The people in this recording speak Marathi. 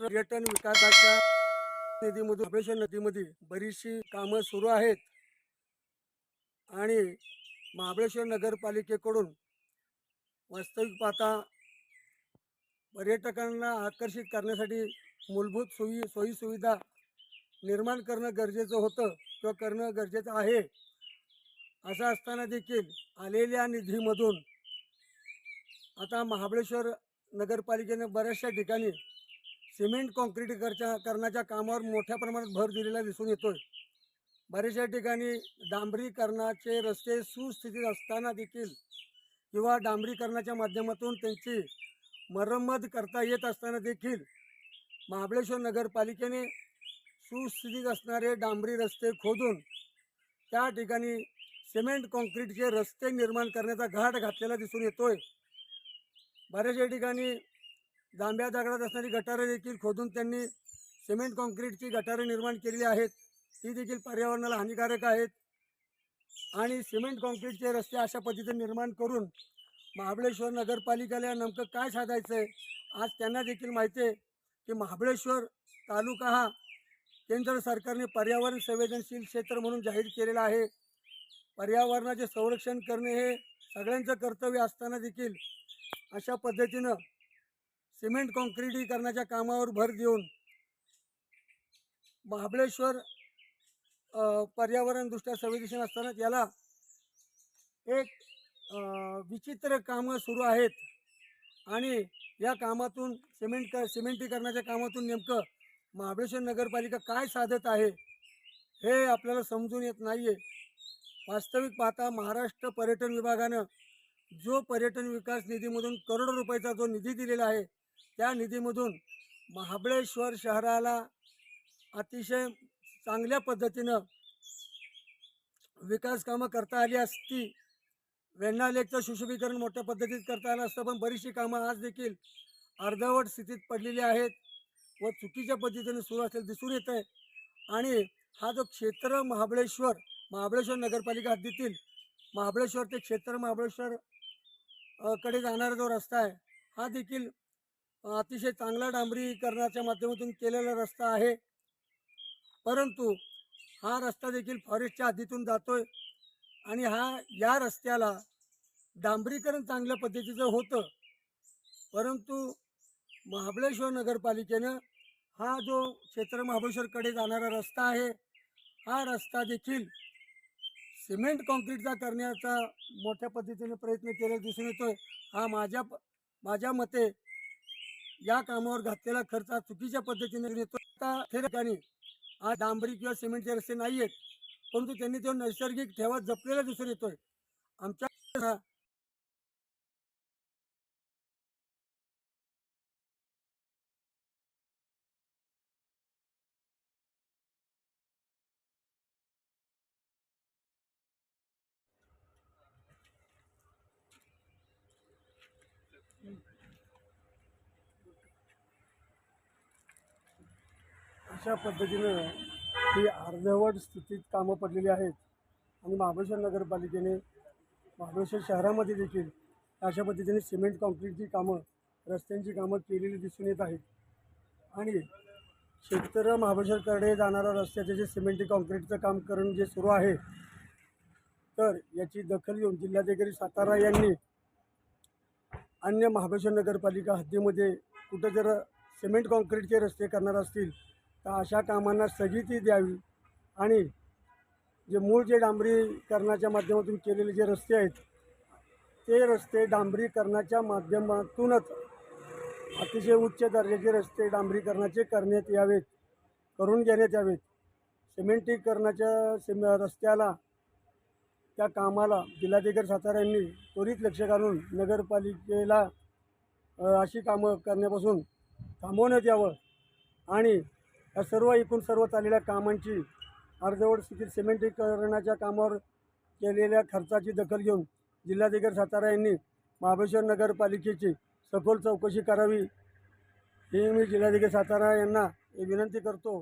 महाराष्ट्र पर्यटन विकासाच्या निधीमधून महाबळेश्वर नदीमध्ये बरीचशी कामं सुरू आहेत. आणि महाबळेश्वर नगरपालिकेकडून वास्तविक पाहता पर्यटकांना आकर्षित करण्यासाठी मूलभूत सोयी सोयीसुविधा निर्माण करणं गरजेचं होतं किंवा करणं गरजेचं आहे. असं असताना देखील आलेल्या निधीमधून आता महाबळेश्वर नगरपालिकेनं बऱ्याचशा ठिकाणी सिमेंट कॉन्क्रीटीकरच्या करण्याच्या कामावर मोठ्या प्रमाणात भर दिलेला दिसून येतोय. बऱ्याचशा ठिकाणी डांबरीकरणाचे रस्ते सुस्थितीत असताना देखील किंवा डांबरीकरणाच्या माध्यमातून त्यांची मरम्मत करता येत असताना देखील महाबळेश्वर नगरपालिकेने सुस्थितीत असणारे डांबरी रस्ते खोदून त्या ठिकाणी सिमेंट कॉन्क्रीटचे रस्ते निर्माण करण्याचा घाट घातलेला दिसून येतोय. बऱ्याचशा ठिकाणी जांभ्या दगडात असणारी गटारं देखील खोदून त्यांनी सिमेंट कॉन्क्रीटची गटारं निर्माण केलेली आहेत. ती देखील पर्यावरणाला हानिकारक आहेत. आणि सिमेंट कॉन्क्रीटचे रस्ते अशा पद्धतीने निर्माण करून महाबळेश्वर नगरपालिकेला नेमकं काय साधायचं आहे आज त्यांना देखील माहिती आहे की महाबळेश्वर तालुका हा केंद्र सरकारने पर्यावरण संवेदनशील क्षेत्र म्हणून जाहीर केलेला आहे. पर्यावरणाचे संरक्षण करणे हे सगळ्यांचं कर्तव्य असताना देखील अशा पद्धतीनं सिमेंट कॉन्क्रिटीकरणाच्या कामावर भर देऊन महाबळेश्वर पर्यावरणदृष्ट्या संवेदनशील असताना याला एक विचित्र कामं सुरू आहेत. आणि या कामातून सिमेंट क सिमेंटीकरणाच्या कामातून नेमकं महाबळेश्वर नगरपालिका काय साधत आहे हे आपल्याला समजून येत नाही आहे वास्तविक पाहता महाराष्ट्र पर्यटन विभागानं जो पर्यटन विकास निधीमधून करोडो रुपयाचा जो निधी दिलेला आहे त्या निधीमधून महाबळेश्वर शहराला अतिशय चांगल्या पद्धतीनं विकास कामं करता आली असती. वेण्णा लेकचं सुशोभीकरण मोठ्या पद्धतीत करता आलं असतं पण बरीचशी कामं आज देखील अर्धवट स्थितीत पडलेली आहेत व चुकीच्या पद्धतीने सुरू असलेलं दिसून येत आहे आणि हा जो क्षेत्र महाबळेश्वर महाबळेश्वर नगरपालिका हद्दीतील महाबळेश्वर ते क्षेत्र महाबळेश्वर कडे जाणारा जो रस्ता आहे हा देखील अतिशय चांगला डांबरीकरणाच्या माध्यमातून केलेला रस्ता आहे. परंतु हा रस्ता देखील फॉरेस्टच्या हद्दीतून जातोय आणि हा या रस्त्याला डांबरीकरण चांगल्या पद्धतीचं होतं. परंतु महाबळेश्वर नगरपालिकेनं हा जो क्षेत्र महाबळेश्वरकडे जाणारा रस्ता आहे हा रस्ता देखील सिमेंट कॉन्क्रीटचा करण्याचा मोठ्या पद्धतीने प्रयत्न केलेला दिसून येतोय. हा माझ्या प- माझ्या मते या कामावर घातलेला खर्च हा चुकीच्या पद्धतीने येतो. आता ठिकाणी आज डांबरी किंवा सिमेंटचे रस्ते नाही आहेत परंतु त्यांनी तो नैसर्गिक ठेवा जपलेला दिसून येतोय. आमच्या अशा पद्धतीनं ही अर्धवट स्थितीत कामं पडलेली आहेत. आणि महाबळेश्वर नगरपालिकेने महाबळेश्वर शहरामध्ये देखील अशा पद्धतीने सिमेंट कॉन्क्रीटची कामं रस्त्यांची कामं केलेली दिसून येत आहेत. आणि क्षेत्र महाबळेश्वरकडे जाणारा रस्त्याचे जे सिमेंटी कॉन्क्रीटचं काम करणं जे सुरू आहे तर याची दखल घेऊन जिल्हाधिकारी सातारा यांनी अन्य महाबळेश्वर नगरपालिका हद्दीमध्ये कुठं जर सिमेंट कॉन्क्रीटचे रस्ते करणार असतील तर अशा कामांना स्थगिती द्यावी. आणि जे मूळ जे डांबरीकरणाच्या माध्यमातून केलेले जे रस्ते आहेत ते रस्ते डांबरीकरणाच्या माध्यमातूनच अतिशय उच्च दर्जाचे रस्ते डांबरीकरणाचे करण्यात यावेत करून घेण्यात यावेत. सिमेंटीकरणाच्या सिम रस्त्याला त्या कामाला जिल्हाधिकारी साताऱ्यांनी त्वरित लक्ष घालून नगरपालिकेला अशी कामं करण्यापासून थांबवण्यात यावं. आणि या सर्व एकूण सर्व चाललेल्या कामांची अर्धवट स्थितीत सिमेंटीकरणाच्या कामावर केलेल्या खर्चाची दखल घेऊन जिल्हाधिकारी सातारा यांनी महाबळेश्वर नगरपालिकेची सखोल चौकशी करावी. ही मी जिल्हाधिकारी सातारा यांना विनंती करतो.